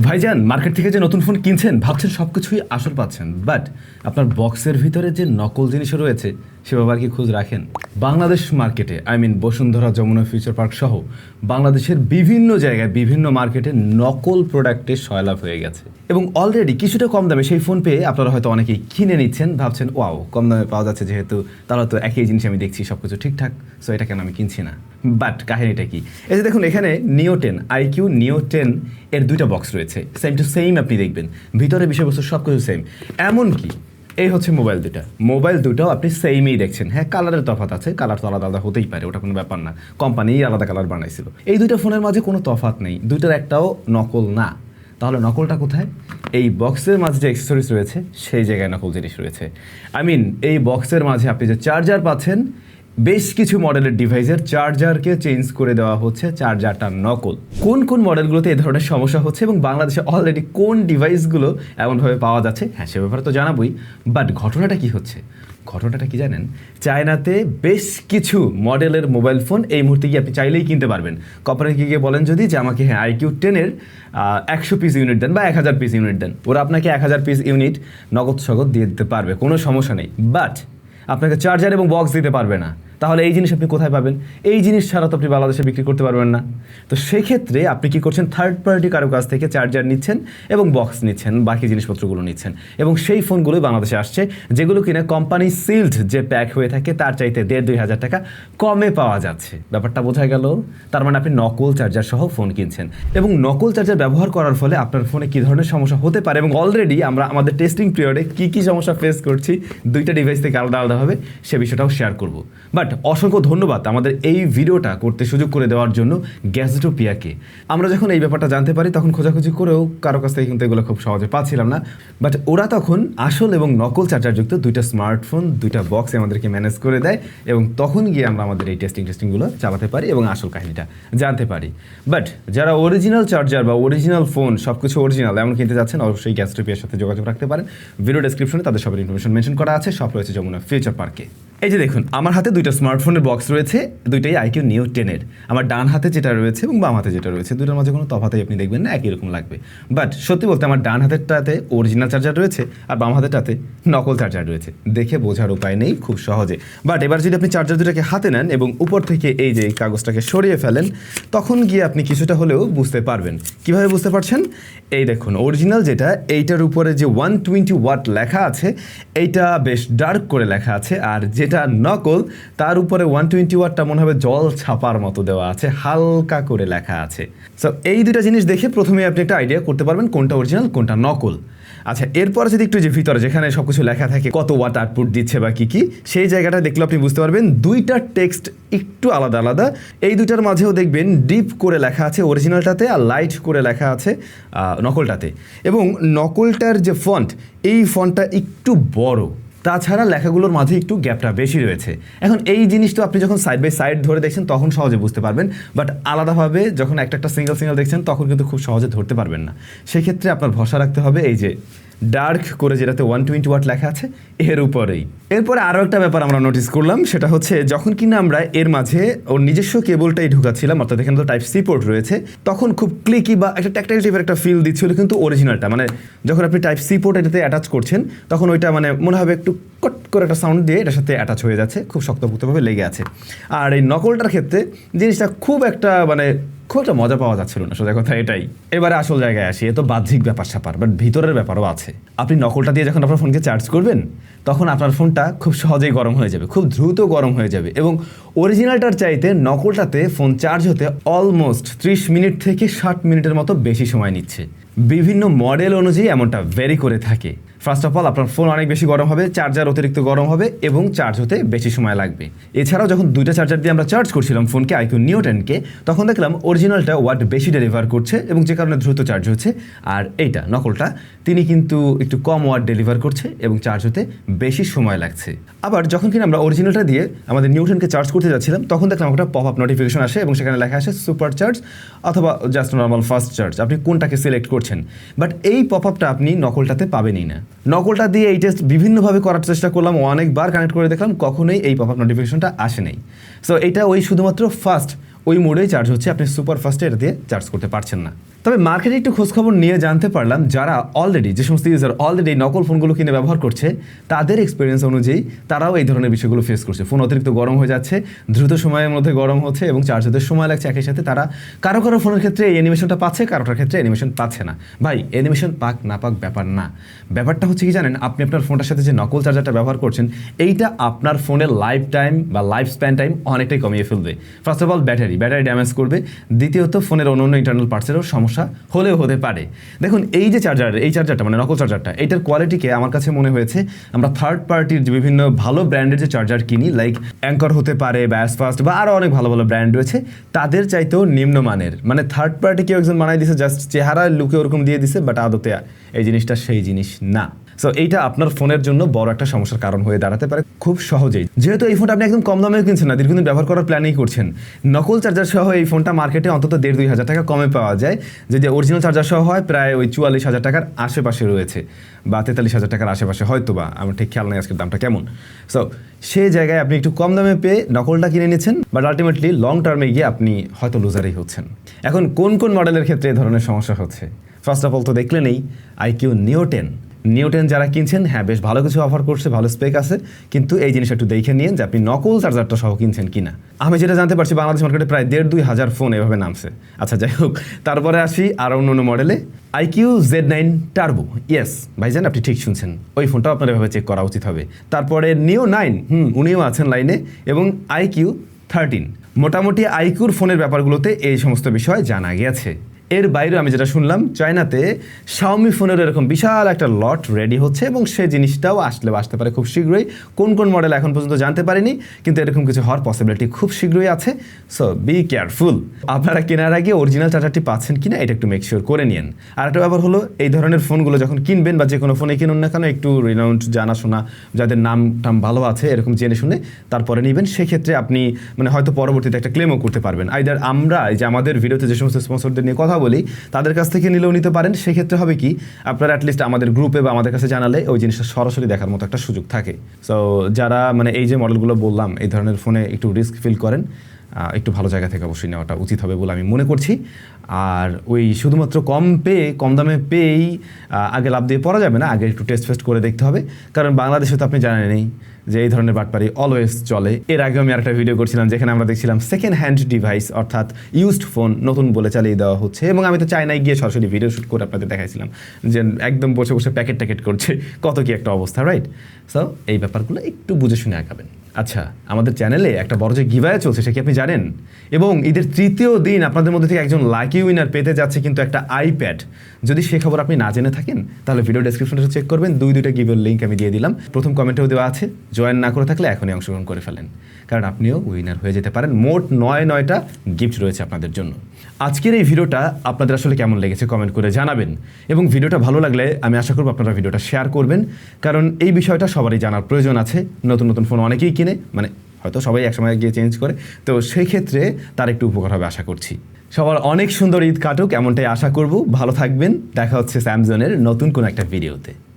ভাইজান, মার্কেট থেকে যে নতুন ফোন কিনছেন, ভাবছেন সব কিছুই আসল পাচ্ছেন। বাট আপনার বক্সের ভিতরে যে নকল জিনিসও রয়েছে, সে ব্যাপার কি খোঁজ রাখেন? বাংলাদেশ মার্কেটে I mean Bashundhara Jamuna Future Park সহ, বাংলাদেশের বিভিন্ন জায়গায় বিভিন্ন মার্কেটে নকল প্রোডাক্টের সয়লাভ হয়ে গেছে। এবং অলরেডি কিছুটা কম দামে সেই ফোন পেয়ে আপনারা হয়তো অনেকেই কিনে নিচ্ছেন, ভাবছেন, ওয়াও, কম দামে পাওয়া যাচ্ছে যেহেতু তারা তো একই জিনিস আমি দেখছি সব কিছু ঠিকঠাক সো এটা কেন আমি কিনছি না? বাট কাহিনীটা কি? এই যে দেখুন, এখানে নিও টেন আইকিউ নিও টেন এর দুইটা বক্স রয়েছে। সেম টু সেম আপনি দেখবেন। ভিতরে বিষয়বস্তু সব কিছু সেম এমনকি এই হচ্ছে মোবাইল দুটা মোবাইল দুটাও আপনি সেমই দেখছেন। হ্যাঁ কালারের তফাৎ আছে কালার তো আলাদা আলাদা হতেই পারে, ওটা কোনো ব্যাপার না। কোম্পানি আলাদা কালার বানাইছিল। এই দুইটা ফোনের মাঝে কোনো তফাৎ নেই। দুইটার একটাও নকল না। তাহলে নকলটা কোথায়? এই বক্সের মাঝে যে অ্যাক্সেসরিজ রয়েছে, সেই জায়গায় নকল জিনিস রয়েছে। আই মিন এই বক্সের মাঝে আপনি যে চার্জার পাচ্ছেন বেশ কিছু মডেলের ডিভাইসের চার্জারকে চেঞ্জ করে দেওয়া হচ্ছে চার্জারটা নকল। কোন কোন মডেলগুলোতে এ ধরনের সমস্যা হচ্ছে এবং বাংলাদেশে অলরেডি কোন ডিভাইসগুলো এমনভাবে পাওয়া যাচ্ছে? হ্যাঁ সে ব্যাপারে তো জানাবই। বাট ঘটনাটা কি হচ্ছে? ঘটনাটা কি জানেন? চায়নাতে বেশ কিছু মডেলের মোবাইল ফোন এই মুহূর্তে গিয়ে আপনি চাইলেই কিনতে পারবেন। কোম্পানিকে গিয়ে বলেন যদি যে আমাকে হ্যাঁ আইকিউ টেনের একশো পিস ইউনিট দেন বা এক হাজার পিস ইউনিট দেন, ওরা আপনাকে এক হাজার পিস ইউনিট নগদ সগদ দিয়ে দিতে পারবে, কোনো সমস্যা নেই। বাট আপনাকে চার্জার এবং বক্স দিতে পারবে না। তাহলে এই জিনিস আপনি কোথায় পাবেন? এই জিনিস ছাড়া তো আপনি বাংলাদেশে বিক্রি করতে পারবেন না। তো সেক্ষেত্রে আপনি কি করছেন? থার্ড পার্টি কারও কাছ থেকে চার্জার নিচ্ছেন এবং বক্স নিচ্ছেন, বাকি জিনিসপত্রগুলো নিচ্ছেন। এবং সেই ফোনগুলোই বাংলাদেশে আসছে, যেগুলো কিনা কোম্পানি সিল্ড যে প্যাক হয়ে থাকে, তার চাইতে দেড় দুই হাজার টাকা কমে পাওয়া যাচ্ছে। ব্যাপারটা বোঝা গেল? তার মানে আপনি নকল চার্জার সহ ফোন কিনছেন। এবং নকল চার্জার ব্যবহার করার ফলে আপনার ফোনে কী ধরনের সমস্যা হতে পারে? এবং অলরেডি আমরা আমাদের টেস্টিং পিরিয়ডে কী কী সমস্যা ফেস করছি, দুইটা ডিভাইস থেকে আলাদা আলাদাভাবে সে বিষয়টাও শেয়ার করব। বাট অসংখ্য ধন্যবাদ আমাদের এই ভিডিওটা করতে সুযোগ করে দেওয়ার জন্য গ্যাসটোপিয়াকে আমরা যখন এই ব্যাপারটা জানতে পারি, তখন খোঁজাখুঁজি করেও কারও কাছ থেকে কিন্তু এগুলো খুব সহজে পাচ্ছিলাম না। বাট ওরা তখন আসল এবং নকল চার্জারযুক্ত দুইটা স্মার্টফোন দুইটা বক্স আমাদেরকে ম্যানেজ করে দেয় এবং তখন গিয়ে আমরা আমাদের এই টেস্টিং টেস্টিংগুলো চালাতে পারি এবং আসল কাহিনীটা জানতে পারি। বাট যারা অরিজিনাল চার্জার বা অরিজিনাল ফোন সব কিছু অরিজিনাল এমন কিনতে যাচ্ছেন, অবশ্যই গ্যাসটোপিয়ার সাথে যোগাযোগ রাখতে পারেন। ভিডিও ডেসক্রিপশনে তাদের সবার ইনফরমেশন মেনশন করা আছে। সব রয়েছে যমুনা ফিউচার পার্কে এই যে দেখুন, আমার হাতে দুইটা স্মার্টফোনের বক্স রয়েছে, দুইটাই আইকিউ নিউ টেনের আমার ডান হাতে যেটা রয়েছে এবং বাম হাতে যেটা রয়েছে দুটোর মাঝে কোনো তফাতে আপনি দেখবেন না, একই রকম লাগবে। বাট সত্যি বলতে আমার ডান হাতেরটাতে অরিজিনাল চার্জার রয়েছে আর বাম হাতেরটাতে নকল চার্জার রয়েছে। দেখে বোঝার উপায় নেই খুব সহজে। বাট এবার যদি আপনি চার্জার দুটাকে হাতে নেন এবং উপর থেকে এই যে কাগজটাকে সরিয়ে ফেলেন, তখন গিয়ে আপনি কিছুটা হলেও বুঝতে পারবেন। কীভাবে বুঝতে পারছেন? এই দেখুন অরিজিনাল যেটা, এইটার উপরে যে ওয়ান টোয়েন্টি ওয়াট লেখা আছে, এইটা বেশ ডার্ক করে লেখা আছে। আর যেটা নকল, তার উপরে ওয়ান টোয়েন্টি ওয়াটটা মনে হবে জল ছাপার মতো দেওয়া আছে, হালকা করে লেখা আছে। সো এই দুটা জিনিস দেখে প্রথমে আপনি একটা আইডিয়া করতে পারবেন কোনটা অরিজিনাল কোনটা নকল। আচ্ছা এরপরে যদি একটু যে ভিতরে, যেখানে সব কিছু লেখা থাকে, কত ওয়াট আউটপুট দিচ্ছে বা কি কি, সেই জায়গাটা দেখলে আপনি বুঝতে পারবেন দুইটা টেক্সট একটু আলাদা আলাদা। এই দুইটার মাঝেও দেখবেন ডিপ করে লেখা আছে অরিজিনালটাতে আর লাইট করে লেখা আছে নকলটাতে। এবং নকলটার যে ফন্ট এই ফন্টটা একটু বড়। তাছাড়া লেখাগুলোর মাঝে একটু গ্যাপটা বেশি রয়েছে। এখন এই জিনিসটা আপনি যখন সাইড বাই সাইড ধরে দেখছেন, তখন সহজে বুঝতে পারবেন। বাট আলাদাভাবে যখন একটা একটা সিঙ্গেল সিঙ্গেল দেখছেন, তখন কিন্তু খুব সহজে ধরতে পারবেন না। সেক্ষেত্রে আপনার ভরসা রাখতে হবে এই যে ডার্ক করে যেটাতে ওয়ান টোয়েন্টি ওয়াট লেখা আছে, এর উপরেই। এরপরে আরও একটা ব্যাপার আমরা নোটিস করলাম, সেটা হচ্ছে যখন কিনা আমরা এর মাঝে ওর নিজস্ব কেবলটাই ঢুকাচ্ছিলাম, অর্থাৎ এখানে তো টাইপ সি পোর্ট রয়েছে, তখন খুব ক্লিকি বা একটা ট্যাকটাইল টাইপের একটা ফিল দিচ্ছিল কিন্তু অরিজিনালটা মানে যখন আপনি টাইপ সি পোর্ট এটাতে অ্যাটাচ করছেন, তখন ওইটা মানে মনে হবে একটু কট করে একটা সাউন্ড দিয়ে এটার সাথে অ্যাটাচ হয়ে যাচ্ছে, খুব শক্তপোক্তভাবে লেগে আছে। আর এই নকলটার ক্ষেত্রে জিনিসটা খুব একটা মানে খুব একটা মজা পাওয়া যাচ্ছিল না, সোজা কথা এটাই। এবারে আসল জায়গায় আসি, এ তো বাহ্যিক ব্যাপার স্যাপার বাট ভিতরের ব্যাপারও আছে। আপনি নকলটা দিয়ে যখন আপনার ফোনকে চার্জ করবেন, তখন আপনার ফোনটা খুব সহজেই গরম হয়ে যাবে, খুব দ্রুত গরম হয়ে যাবে এবং অরিজিনালটার চাইতে নকলটাতে ফোন চার্জ হতে অলমোস্ট ত্রিশ মিনিট থেকে ষাট মিনিটের মতো বেশি সময় নিচ্ছে। বিভিন্ন মডেল অনুযায়ী এমনটা ভ্যারি করে থাকে। ফার্স্ট অফ অল আপনার ফোন অনেক বেশি গরম হবে চার্জার অতিরিক্ত গরম হবে এবং চার্জ হতে বেশি সময় লাগবে। এছাড়াও যখন দুইটা চার্জার দিয়ে আমরা চার্জ করছিলাম ফোনকে আইকিউ নিও টেনকে তখন দেখলাম অরিজিনালটা ওয়াট বেশি ডেলিভার করছে এবং যে কারণে দ্রুত চার্জ হচ্ছে। আর এইটা, নকলটা, তিনি কিন্তু একটু কম ওয়াট ডেলিভার করছে এবং চার্জ হতে বেশি সময় লাগছে। আবার যখন কিনা আমরা অরিজিনালটা দিয়ে আমাদের নিউটনকে চার্জ করতে যাচ্ছিলাম, তখন দেখলাম একটা পপ আপ নোটিফিকেশন আসে এবং সেখানে লেখা আসে সুপার চার্জ অথবা জাস্ট নর্মাল ফাস্ট চার্জ আপনি কোনটাকে সিলেক্ট করছেন? বাট এই পপ আপটা আপনি নকলটাতে পাবেনই না। নকলটা দিয়ে এই টেস্ট বিভিন্নভাবে করার চেষ্টা করলাম, অনেকবার কানেক্ট করে দেখলাম, কখনোই এই পপ আপ নোটিফিকেশনটা আসে নাই। সো এটা ওই শুধুমাত্র ফার্স্ট ওই মোডেই চার্জ হচ্ছে, আপনি সুপার ফাস্টে এটা দিয়ে চার্জ করতে পারছেন না। তবে মার্কেটে একটু খোঁজখবর নিয়ে জানতে পারলাম যারা অলরেডি যে সমস্ত ইউজার অলরেডি নকল ফোনগুলো কিনে ব্যবহার করছে, তাদের এক্সপিরিয়েন্স অনুযায়ী তারাও এই ধরনের বিষয়গুলো ফেস করছে। ফোন অতিরিক্ত গরম হয়ে যাচ্ছে, দ্রুত সময়ের মধ্যে গরম হচ্ছে এবং চার্জ হতে সময় লাগছে। একই সাথে তারা কারও কারও ফোনের ক্ষেত্রে এই অ্যানিমেশনটা পাচ্ছে, কারোটার ক্ষেত্রে অ্যানিমেশন পাচ্ছে না। ভাই অ্যানিমেশন পাক না পাক ব্যাপার না। ব্যাপারটা হচ্ছে কি জানেন, আপনি আপনার ফোনটার সাথে যে নকল চার্জারটা ব্যবহার করছেন, এইটা আপনার ফোনের লাইফ টাইম বা লাইফ স্প্যান টাইম অনেকটাই কমিয়ে ফেলবে। First of all battery battery damage করবে। দ্বিতীয়ত ফোনের অন্য অন্য ইন্টারনাল পার্টসেরও সমস্যা হলেও হতে পারে। দেখুন, এই যে চার্জার এই চার্জারটা মানে নকল চার্জারটা এটার কোয়ালিটিকে আমার কাছে মনে হয়েছে, আমরা থার্ড পার্টির যে বিভিন্ন ভালো ব্র্যান্ডের যে চার্জার কিনি লাইক অ্যাঙ্কর হতে পারে ব্যাস ফাস্ট বা আরও অনেক ভালো ভালো ব্র্যান্ড রয়েছে, তাদের চাইতেও নিম্নমানের। মানে থার্ড পার্টি কেউ একজন বানাই দিছে জাস্ট চেহারা লুকে ওরকম দিয়ে দিছে বাট আদতে এই জিনিসটা সেই জিনিস না। সো এইটা আপনার ফোনের জন্য বড় একটা সমস্যার কারণ হয়ে দাঁড়াতে পারে। খুব সহজেই। যেহেতু এই ফোনটা আপনি একদম কম দামে কিনছেন না, দীর্ঘদিন ব্যবহার করার প্ল্যানই করছেন, নকল চার্জার সহ এই ফোনটা মার্কেটে অন্তত দেড় দুই হাজার টাকা কমে পাওয়া যায়। যদি অরিজিনাল চার্জার সহ হয়, প্রায় ওই চুয়াল্লিশ হাজার টাকার আশেপাশে রয়েছে, বা তেতাল্লিশ হাজার টাকার আশেপাশে হয়তো বা আমার ঠিক খেয়াল নেই আজকের দামটা কেমন। সো সেই জায়গায় আপনি একটু কম দামে পেয়ে নকলটা কিনে নিচ্ছেন বাট আলটিমেটলি লং টার্মে গিয়ে আপনি হয়তো লুজারই হচ্ছেন। এখন কোন কোন মডেলের ক্ষেত্রে এ ধরনের সমস্যা হচ্ছে? ফার্স্ট অফ অল তো দেখলে নেই আইকিউ নিও টেন নিউটেন যারা কিনছেন হ্যাঁ বেশ ভালো কিছু অফার করছে, ভালো স্পেক আছে, কিন্তু এই জিনিসটা একটু দেখে নিন যে আপনি নকল চার্জারটা সহ কিনছেন কিনা। আমি যেটা জানতে পারছি, বাংলাদেশ মার্কেটে প্রায় দেড় দুই হাজার ফোন এভাবে নামছে। আচ্ছা যাই হোক, তারপরে আসি আর অন্য অন্য মডেলে iQOO Z nine Turbo yes ভাইজান, আপনি ঠিক শুনছেন। ওই ফোনটাও আপনার এভাবে চেক করা উচিত হবে। তারপরে নিও নাইন হুম, উনিও আছেন লাইনে এবং আইকিউ থার্টিন মোটামুটি আইকিউর ফোনের ব্যাপারগুলোতে এই সমস্ত বিষয় জানা গেছে। এর বাইরে আমি যেটা শুনলাম, চায়নাতে শাওমি ফোনের এরকম বিশাল একটা লট রেডি হচ্ছে এবং সে জিনিসটাও আসলে বা আসতে পারে খুব শীঘ্রই। কোন কোন মডেল এখন পর্যন্ত জানতে পারিনি, কিন্তু এরকম কিছু হওয়ার পসিবিলিটি খুব শীঘ্রই আছে। সো বি কেয়ারফুল আপনারা কেনার আগে অরিজিনাল চার্জারটি পাচ্ছেন কিনা এটা একটু মেক শিওর করে নিন আর একটা ব্যাপার হলো, এই ধরনের ফোনগুলো যখন কিনবেন বা যে কোনো ফোনে কিনুন না কেন, একটু রিনাউন্ড জানাশোনা, যাদের নাম টাম ভালো আছে, এরকম জেনে শুনে তারপরে নেবেন। সেক্ষেত্রে আপনি মানে হয়তো পরবর্তীতে একটা ক্লেমও করতে পারবেন। আইদার আমরা, এই যে আমাদের ভিডিওতে যে সমস্ত স্পন্সরদের নিয়ে কথা বলি, তাদের কাছ থেকে নিলেও নিতে পারেন। সেক্ষেত্রে হবে কি, আপনারা অ্যাটলিস্ট আমাদের গ্রুপে বা আমাদের কাছে জানালে ওই জিনিসটা সরাসরি দেখার মতো একটা সুযোগ থাকে। সো যারা মানে এই যে মডেলগুলো বললাম, এই ধরনের ফোনে একটু রিস্ক ফিল করেন একটু ভালো জায়গা থেকে অবশ্যই নেওয়াটা উচিত হবে বলে আমি মনে করছি। আর ওই শুধুমাত্র কম পেয়ে, কম দামে পেয়েই আগে লাভ দিয়ে পড়া যাবে না, আগে একটু টেস্ট ফেস্ট করে দেখতে হবে। কারণ বাংলাদেশে তো আপনি জানেনই যে এই ধরনের বাটপারি অলওয়েজ চলে। এর আগে আমি আরেকটা ভিডিও করছিলাম যেখানে আমরা দেখছিলাম সেকেন্ড হ্যান্ড ডিভাইস অর্থাৎ ইউজড ফোন নতুন বলে চালিয়ে দেওয়া হচ্ছে। এবং আমি তো চাইনায় গিয়ে সরাসরি ভিডিও শ্যুট করে আপনাদের দেখাইছিলাম যে একদম বসে বসে প্যাকেট ট্যাকেট করছে। কত কি একটা অবস্থা রাইট সো এই ব্যাপারগুলো একটু বুঝে শুনে আঁকাবেন আচ্ছা আমাদের চ্যানেলে একটা বড় যে গিভায় চলছে, সেটা কি আপনি জানেন? এবং ঈদের তৃতীয় দিন আপনাদের মধ্যে থেকে একজন লাকি উইনার পেতে যাচ্ছে কিন্তু একটা আইপ্যাড যদি সে খবর আপনি না জেনে থাকেন, তাহলে ভিডিও ডেসক্রিপশনটা চেক করবেন, দুই, দুইটা গিভের লিঙ্ক আমি দিয়ে দিলাম। প্রথম কমেন্টেও দেওয়া আছে জয়েন না করে থাকলে এখনই অংশগ্রহণ করে ফেলেন। কারণ আপনিও উইনার হয়ে যেতে পারেন। মোট নয়, নয়টা গিফট রয়েছে আপনাদের জন্য। আজকের এই ভিডিওটা আপনাদের আসলে কেমন লেগেছে কমেন্ট করে জানাবেন। এবং ভিডিওটা ভালো লাগলে আমি আশা করব আপনারা ভিডিওটা শেয়ার করবেন। কারণ এই বিষয়টা সবারই জানার প্রয়োজন আছে। নতুন নতুন ফোন অনেকেই কিনে মানে হয়তো সবাই একসময় গিয়ে চেঞ্জ করে। তো সেই ক্ষেত্রে তার একটু উপকার হবে আশা করছি। সবার অনেক সুন্দর ঈদ কাটুক, এমনটাই আশা করব। ভালো থাকবেন। দেখা হচ্ছে স্যামসনের নতুন কোনো একটা ভিডিওতে